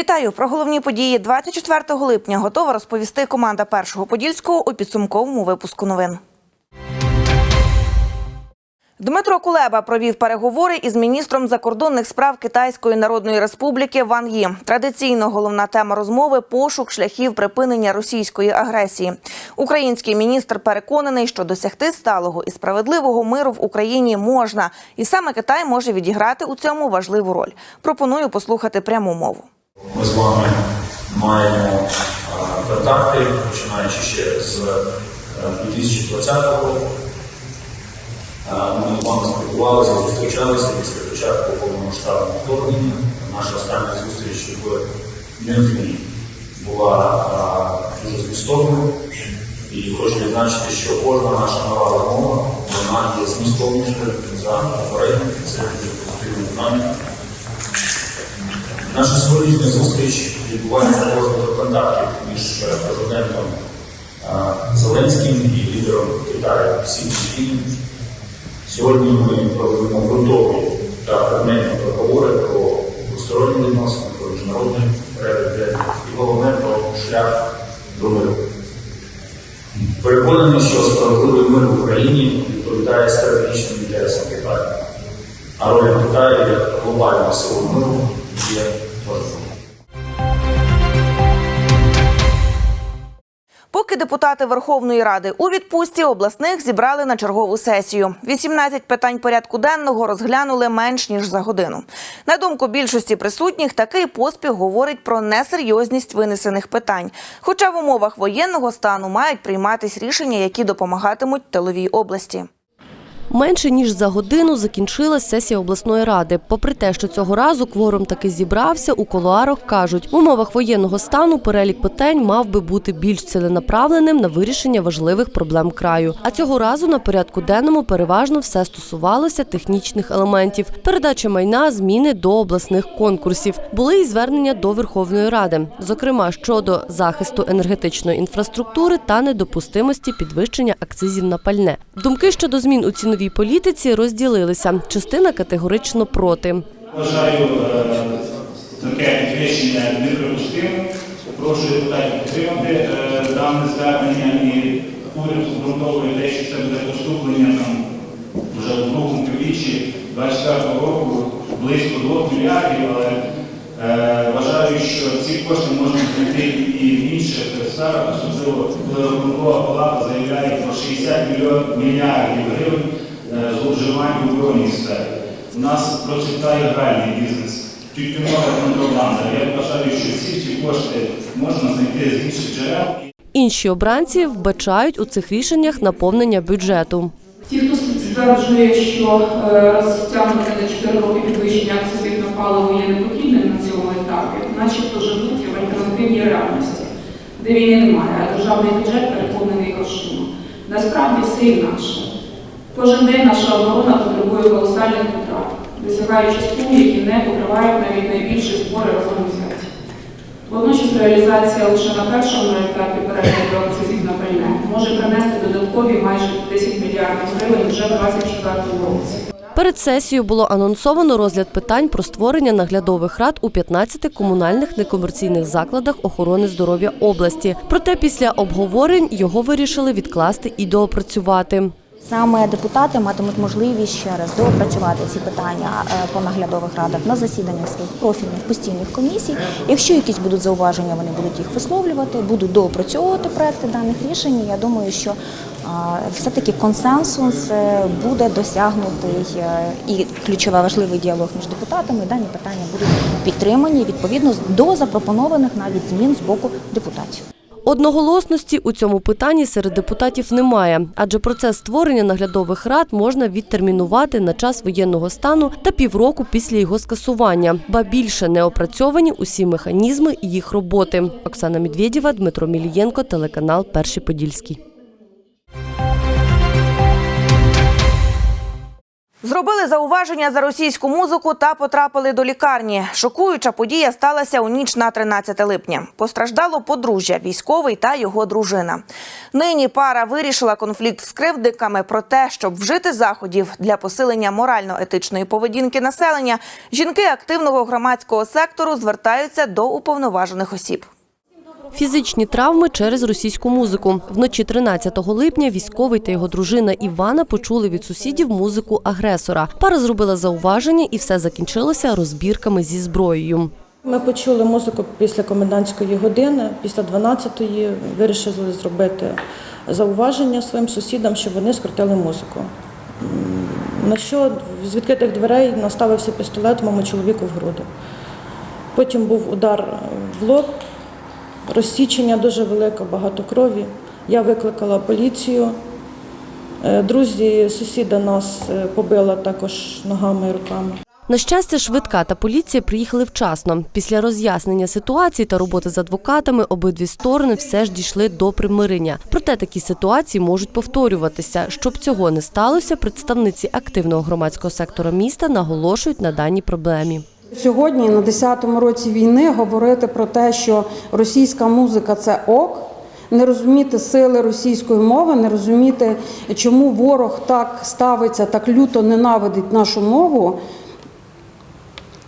Вітаю про головні події 24 липня. Готова розповісти команда першого подільського у підсумковому випуску новин. Дмитро Кулеба провів переговори із міністром закордонних справ Китайської Народної Республіки Ван Ї. Традиційно головна тема розмови пошук шляхів припинення російської агресії. Український міністр переконаний, що досягти сталого і справедливого миру в Україні можна, і саме Китай може відіграти у цьому важливу роль. Пропоную послухати пряму мову. Ми з вами маємо а, контакти, починаючи ще з е, 2020 року. Ми з вами спілкувалися, зустрічалися після початку повномасштабного вторгнення. Наша остання зустріч в Мюнхені була дуже змістовною. І хочу відзначити, що кожна наша нова розмова вона є змістовнішою за попередню. Це дуже позитивна динаміка. Наша сьогоднішня зустріч відбувається розвиток контактів між е, президентом е, Зеленським і лідером Китаю Сі Цзіньпінем. Сьогодні ми проведемо ґрунтові та предметні переговори про двосторонні відносини, про міжнародний порядок і головне про шлях до миру. Переконаний, що справедливий мир в Україні відповідає стратегічним інтересам Китаю, а роль Китаю як глобального силу миру є важливою. Поки депутати Верховної Ради у відпустці обласних зібрали на чергову сесію. 18 питань порядку денного розглянули менш ніж за годину. На думку більшості присутніх, такий поспіх говорить про несерйозність винесених питань. Хоча в умовах воєнного стану мають прийматись рішення, які допомагатимуть тиловій області. Менше ніж за годину закінчилась сесія обласної ради. Попри те, що цього разу кворум таки зібрався, у колуарах кажуть, в умовах воєнного стану перелік питань мав би бути більш ціленаправленим на вирішення важливих проблем краю. А цього разу на порядку денному переважно все стосувалося технічних елементів: передача майна, зміни до обласних конкурсів. Були і звернення до Верховної Ради, зокрема щодо захисту енергетичної інфраструктури та недопустимості підвищення акцизів на пальне. Думки щодо змін у ціновій політиці розділилися. Частина категорично проти. Вважаю е, таке підвищення неприпустимим. Прошу депутатів підтримати е, дане звернення і уряд обґрунтовує те, що це буде поступлення там вже в другому півріччі 2024 року близько 2 мільярдів, але е, вважаю, що ці кошти можна знайти і в інших сферах, особливо коли Рахункова палата заявляє про 60 мільйон мільярдів гривень е, зловживань у оборонній сфері. У нас процвітає гральний бізнес, тютюнова контрабанда. Я вважаю, що всі ці кошти можна знайти з інших джерел. Інші обранці вбачають у цих рішеннях наповнення бюджету. Ті, хто стверджує, що е, розтягнути на 4 роки підвищення акцизів на паливо є непохідним на цьому етапі, начебто живуть в альтернативній реальності, де війни немає, а державний бюджет переповнений грошима. Насправді все інакше. Кожен день наша оборона потребує колосальних витрат, досягаючи сум, які не покривають навіть найбільші збори разом взяті. Водночас реалізація лише на першому етапі перегляду акцизів на пальне може принести додаткові майже 10 мільярдів гривень вже в 2024 році. Перед сесією було анонсовано розгляд питань про створення наглядових рад у 15 комунальних некомерційних закладах охорони здоров'я області. Проте після обговорень його вирішили відкласти і доопрацювати. Саме депутати матимуть можливість ще раз доопрацювати ці питання е, по наглядових радах на засіданнях своїх профільних постійних комісій. Якщо якісь будуть зауваження, вони будуть їх висловлювати, будуть доопрацьовувати проекти даних рішень. Я думаю, що е, все-таки консенсус е, буде досягнутий і ключове важливий діалог між депутатами. Дані питання будуть підтримані відповідно до запропонованих навіть змін з боку депутатів. Одноголосності у цьому питанні серед депутатів немає, адже процес створення наглядових рад можна відтермінувати на час воєнного стану та півроку після його скасування, ба більше не опрацьовані усі механізми їх роботи. Оксана Медведєва, Дмитро Мілієнко, телеканал Перший Подільський. Зробили зауваження за російську музику та потрапили до лікарні. Шокуюча подія сталася у ніч на 13 липня. Постраждало подружжя, військовий та його дружина. Нині пара вирішила конфлікт з кривдниками про те, щоб вжити заходів для посилення морально-етичної поведінки населення. Жінки активного громадського сектору звертаються до уповноважених осіб. Фізичні травми через російську музику. Вночі 13 липня військовий та його дружина Івана почули від сусідів музику агресора. Пара зробила зауваження і все закінчилося розбірками зі зброєю. Ми почули музику після комендантської години, після 12-ї вирішили зробити зауваження своїм сусідам, щоб вони скрутили музику. На що з відкритих дверей наставився пістолет моєму чоловіку в груди. Потім був удар в лоб, розсічення дуже велике, багато крові. Я викликала поліцію. Е, Друзі сусіда нас е, побила також ногами і руками. На щастя, швидка та поліція приїхали вчасно. Після роз'яснення ситуації та роботи з адвокатами обидві сторони все ж дійшли до примирення. Проте такі ситуації можуть повторюватися. Щоб цього не сталося, представниці активного громадського сектора міста наголошують на даній проблемі. Сьогодні, на 10-му році війни, говорити про те, що російська музика це ок, не розуміти сили російської мови, не розуміти, чому ворог так ставиться, так люто ненавидить нашу мову.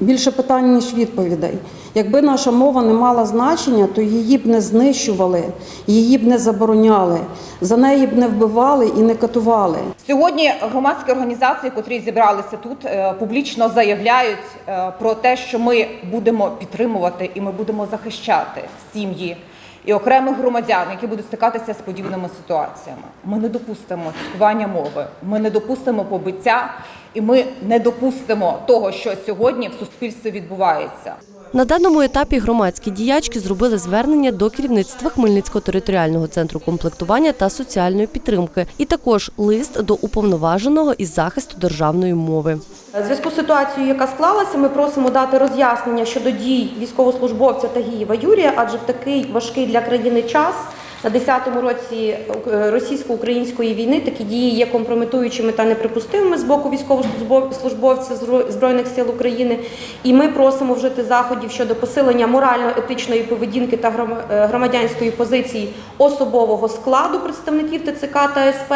Більше питань, ніж відповідей. Якби наша мова не мала значення, то її б не знищували, її б не забороняли, за неї б не вбивали і не катували. Сьогодні громадські організації, котрі зібралися тут, е, публічно заявляють е, про те, що ми будемо підтримувати і ми будемо захищати сім'ї і окремих громадян, які будуть стикатися з подібними ситуаціями. Ми не допустимо цькування мови, ми не допустимо побиття, і ми не допустимо того, що сьогодні в суспільстві відбувається. На даному етапі громадські діячки зробили звернення до керівництва Хмельницького територіального центру комплектування та соціальної підтримки, і також лист до уповноваженого із захисту державної мови. У зв'язку з ситуацією, яка склалася, ми просимо дати роз'яснення щодо дій військовослужбовця Тагієва Юрія, адже в такий важкий для країни час на 10-му році е, російсько-української війни такі дії є компрометуючими та неприпустимими з боку військовослужбовця Збро- збройних сил України. І ми просимо вжити заходів щодо посилення морально-етичної поведінки та е, громадянської позиції особового складу представників ТЦК та СП.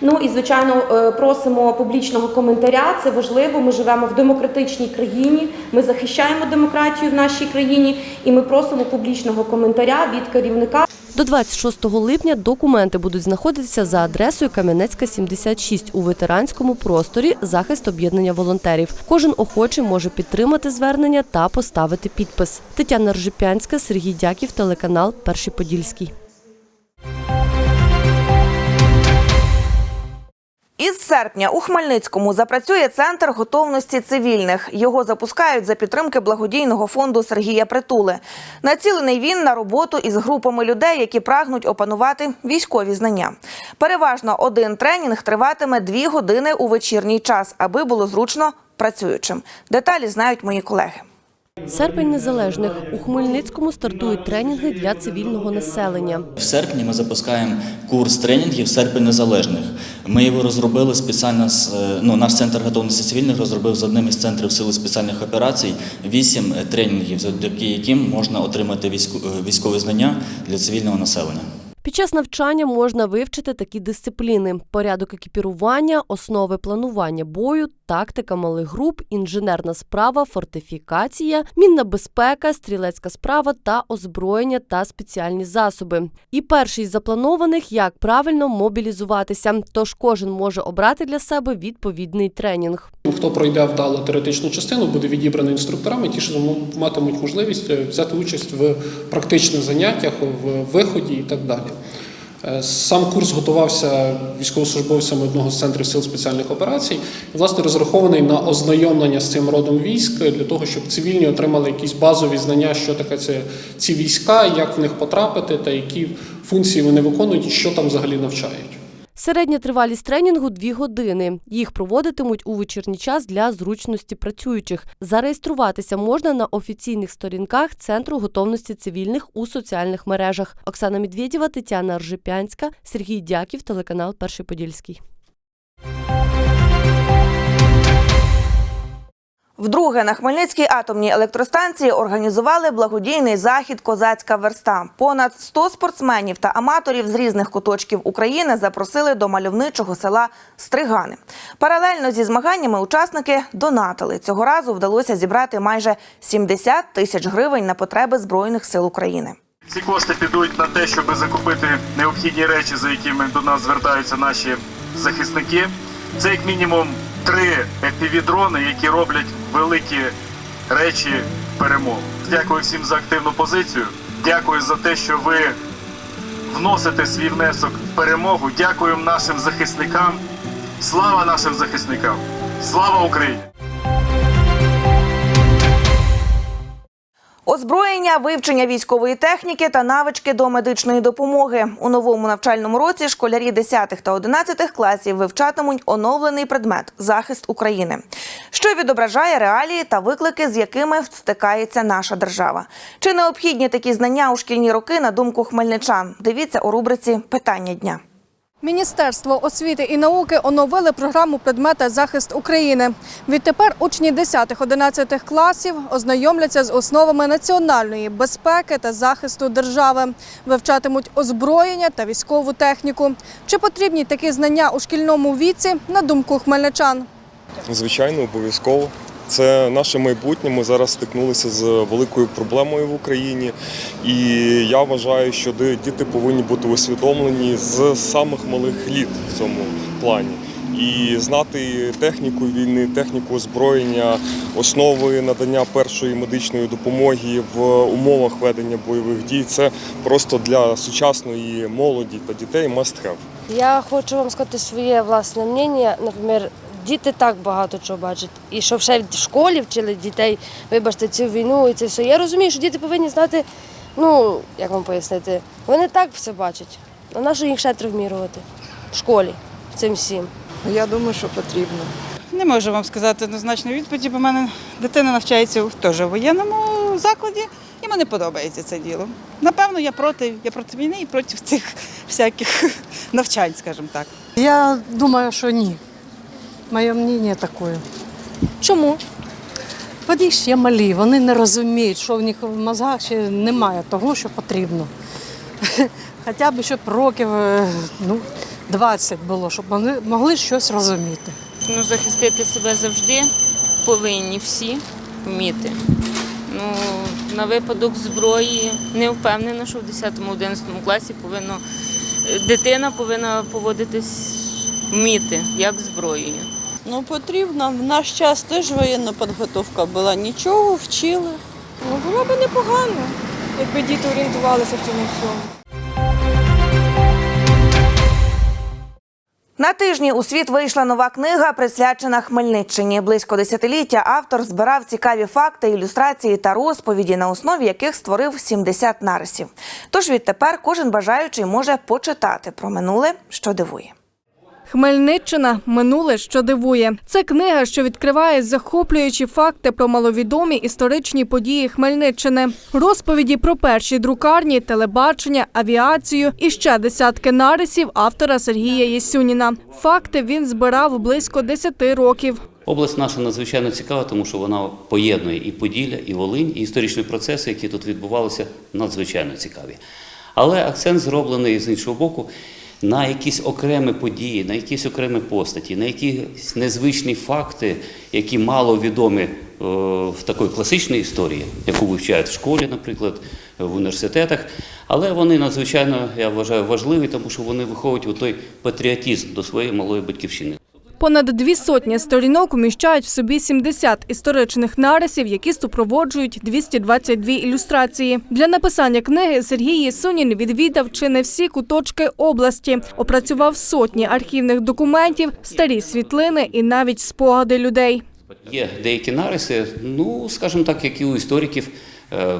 Ну і звичайно е, просимо публічного коментаря. Це важливо. Ми живемо в демократичній країні. Ми захищаємо демократію в нашій країні, і ми просимо публічного коментаря від керівника До 26 липня документи будуть знаходитися за адресою Кам'янецька, 76 у ветеранському просторі захист об'єднання волонтерів. Кожен охочий може підтримати звернення та поставити підпис. Тетяна Ржипянська, Сергій Дяків, телеканал Перший Подільський. Із серпня у Хмельницькому запрацює центр готовності цивільних. Його запускають за підтримки благодійного фонду Сергія Притули. Націлений він на роботу із групами людей, які прагнуть опанувати військові знання. Переважно один тренінг триватиме дві години у вечірній час, аби було зручно працюючим. Деталі знають мої колеги. Серпень незалежних у Хмельницькому стартують тренінги для цивільного населення. В серпні ми запускаємо курс тренінгів «Серпень незалежних. Ми його розробили спеціально з е, ну, наш центр готовності цивільних розробив з одним із центрів сили спеціальних операцій вісім тренінгів, завдяки яким можна отримати е, військові знання для цивільного населення. Під час навчання можна вивчити такі дисципліни: порядок екіпірування, основи планування бою, тактика малих груп, інженерна справа, фортифікація, мінна безпека, стрілецька справа та озброєння та спеціальні засоби. І перший з запланованих як правильно мобілізуватися. Тож кожен може обрати для себе відповідний тренінг. Хто пройде вдало теоретичну частину, буде відібраний інструкторами, ті, що матимуть можливість е, взяти участь в практичних заняттях, в виході і так далі. Е, Сам курс готувався військовослужбовцями одного з центрів сил спеціальних операцій, власне, розрахований на ознайомлення з цим родом військ для того, щоб цивільні отримали якісь базові знання, що таке це ці війська, як в них потрапити, та які функції вони виконують, і що там взагалі навчають. Середня тривалість тренінгу дві години. Їх проводитимуть у вечірній час для зручності працюючих. Зареєструватися можна на офіційних сторінках Центру готовності цивільних у соціальних мережах. Оксана Медведєва, Тетяна Ржипянська, Сергій Дяків, телеканал Перший Подільський. Вдруге на Хмельницькій атомній електростанції організували благодійний захід Козацька верста. Понад 100 спортсменів та аматорів з різних куточків України запросили до мальовничого села Стригани. Паралельно зі змаганнями учасники донатили. Цього разу вдалося зібрати майже 70 тисяч гривень на потреби збройних сил України. Ці кошти підуть на те, щоб закупити необхідні речі, за якими до нас звертаються наші захисники. Це як мінімум три FPV-дрони, які роблять великі речі перемог. Дякую всім за активну позицію. Дякую за те, що ви вносите свій внесок в перемогу. Дякую нашим захисникам. Слава нашим захисникам! Слава Україні! Озброєння, вивчення військової техніки та навички до медичної допомоги у новому навчальному році школярі 10 та 11 класів вивчатимуть оновлений предмет захист України, що відображає реалії та виклики, з якими стикається наша держава. Чи необхідні такі знання у шкільні роки на думку хмельничан? Дивіться у рубриці Питання дня. Міністерство освіти і науки оновили програму предмета захист України. Відтепер учні 10-11 класів ознайомляться з основами національної безпеки та захисту держави, вивчатимуть озброєння та військову техніку. Чи потрібні такі знання у шкільному віці, на думку хмельничан? Звичайно, обов'язково. Це наше майбутнє. Ми зараз стикнулися з великою проблемою в Україні, і я вважаю, що діти повинні бути усвідомлені з самих малих літ в цьому плані. І знати техніку війни, техніку озброєння, основи надання першої медичної допомоги в умовах ведення бойових дій це просто для сучасної молоді та дітей must have. Я хочу вам сказати своє власне мнення. Наприклад, діти так багато чого бачать. І щоб ще в школі вчили дітей, вибачте, цю війну і це все. Я розумію, що діти повинні знати, ну, як вам пояснити, вони так все бачать. А на що їх ще травмірувати в школі цим всім? Я думаю, що потрібно. Не можу вам сказати однозначну відповідь, бо в мене дитина навчається в теж в воєнному закладі, і мені подобається це діло. Напевно, я проти, я проти війни і проти цих всяких навчань, скажімо так. Я думаю, що ні. Моє мнение таке. Чому? Вони ще малі, вони не розуміють, що в них в мозгах ще немає того, що потрібно. Хоча б щоб років е, ну, 20 було, щоб вони могли щось розуміти. Ну, захистити себе завжди повинні всі вміти. Ну, на випадок зброї не впевнена, що в 10-11 класі повинно, дитина повинна поводитись вміти, як зброєю. Ну потрібно. В наш час теж воєнна підготовка була. Нічого вчили. Ну, було б непогано, якби діти орієнтувалися в цьому всьому. На тижні у світ вийшла нова книга, присвячена Хмельниччині. Близько десятиліття автор збирав цікаві факти, ілюстрації та розповіді, на основі яких створив 70 нарисів. Тож відтепер кожен бажаючий може почитати про минуле, що дивує. Хмельниччина минуле, що дивує. Це книга, що відкриває захоплюючі факти про маловідомі історичні події Хмельниччини, розповіді про перші друкарні, телебачення, авіацію і ще десятки нарисів автора Сергія Єсюніна. Факти він збирав близько 10 років. Область наша надзвичайно цікава, тому що вона поєднує і Поділля, і Волинь, і історичні процеси, які тут відбувалися, надзвичайно цікаві. Але акцент зроблений з іншого боку на якісь окремі події, на якісь окремі постаті, на якісь незвичні факти, які мало відомі е, в такій класичній історії, яку вивчають в школі, наприклад, в університетах. Але вони надзвичайно, я вважаю, важливі, тому що вони виховують у той патріотизм до своєї малої батьківщини. Понад дві сотні сторінок уміщають в собі 70 історичних нарисів, які супроводжують 222 ілюстрації. Для написання книги Сергій Єсунін відвідав чи не всі куточки області, опрацював сотні архівних документів, старі світлини і навіть спогади людей. Є деякі нариси, ну скажімо так, які у істориків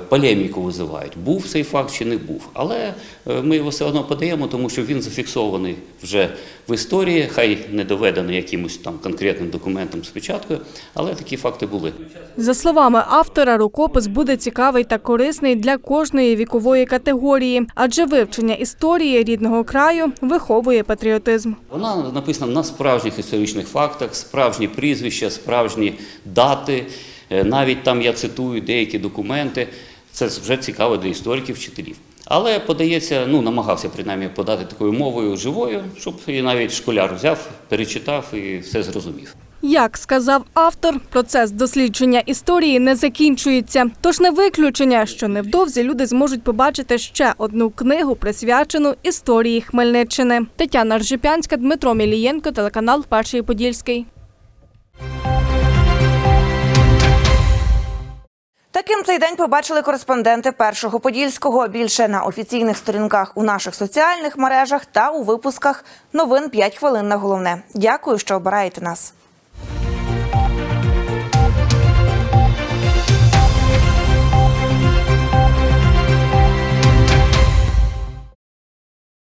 полеміку визивають, був цей факт чи не був. Але е, ми його все одно подаємо, тому що він зафіксований вже в історії, хай не доведений якимось там конкретним документом спочатку, але такі факти були. За словами автора, рукопис буде цікавий та корисний для кожної вікової категорії, адже вивчення історії рідного краю виховує патріотизм. Вона написана на справжніх історичних фактах, справжні прізвища, справжні дати. Е, Навіть там я цитую деякі документи. Це вже цікаво для істориків, вчителів. Але подається, ну намагався принаймні подати такою мовою живою, щоб і навіть школяр взяв, перечитав і все зрозумів. Як сказав автор, процес дослідження історії не закінчується. Тож не виключення, що невдовзі люди зможуть побачити ще одну книгу, присвячену історії Хмельниччини. Тетяна Ржипянська, Дмитро Мілієнко, телеканал Перший Подільський. Таким цей день побачили кореспонденти першого подільського. Більше на офіційних сторінках у наших соціальних мережах та у випусках новин 5 хвилин на головне. Дякую, що обираєте нас.